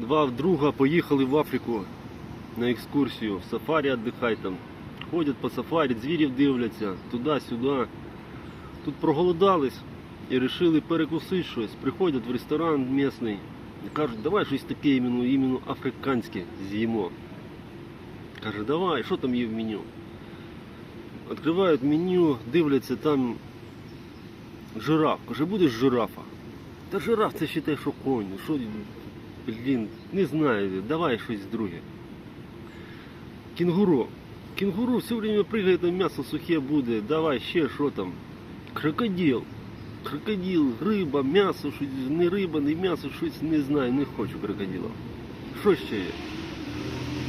два друга поїхали в Африку на екскурсію, в сафарі віддихай там. Ходять по сафарі, звірів дивляться, туди-сюди. Тут проголодались і вирішили перекусити щось. Приходять в ресторан місний і кажуть, давай щось таке іменно, іменно африканське з'їмо. Каже, давай, що там є в меню? Відкривають меню, дивляться там жираф. Каже, будеш жирафа? Та жираф це ще те, що конь. Що, блін, не знаю, давай щось друге. Кінгуру. Кінгуру все время пригає, там м'ясо сухе буде, давай ще що там. Крокодил. Крокодил, риба, м'ясо, щось, не риба, не м'ясо, щось не знаю, не хочу крокодила. Що ще є?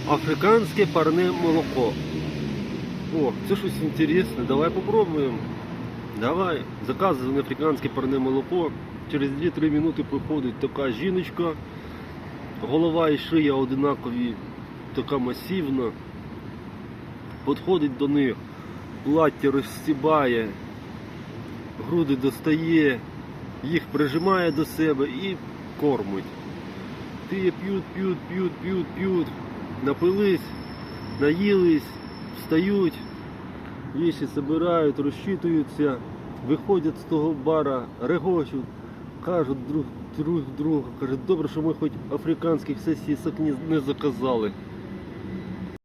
Африканське парне молоко. О, це щось інтересне, давай попробуємо. Давай, заказуємо африканське парне молоко. Через 2-3 минути приходить така жіночка, голова і шия одинакові, така масивна. Підходить до них, плаття розстібає, груди достає, їх прижимає до себе і кормить. Ти п'ють, п'ють, п'ють, п'ють, п'ють, напились, наїлись, встають, вещи збирають, розчитуються, виходять з того бара, регочуть, кажуть друг друг другу, кажуть, добре, що ми хоч африканських не, не заказали.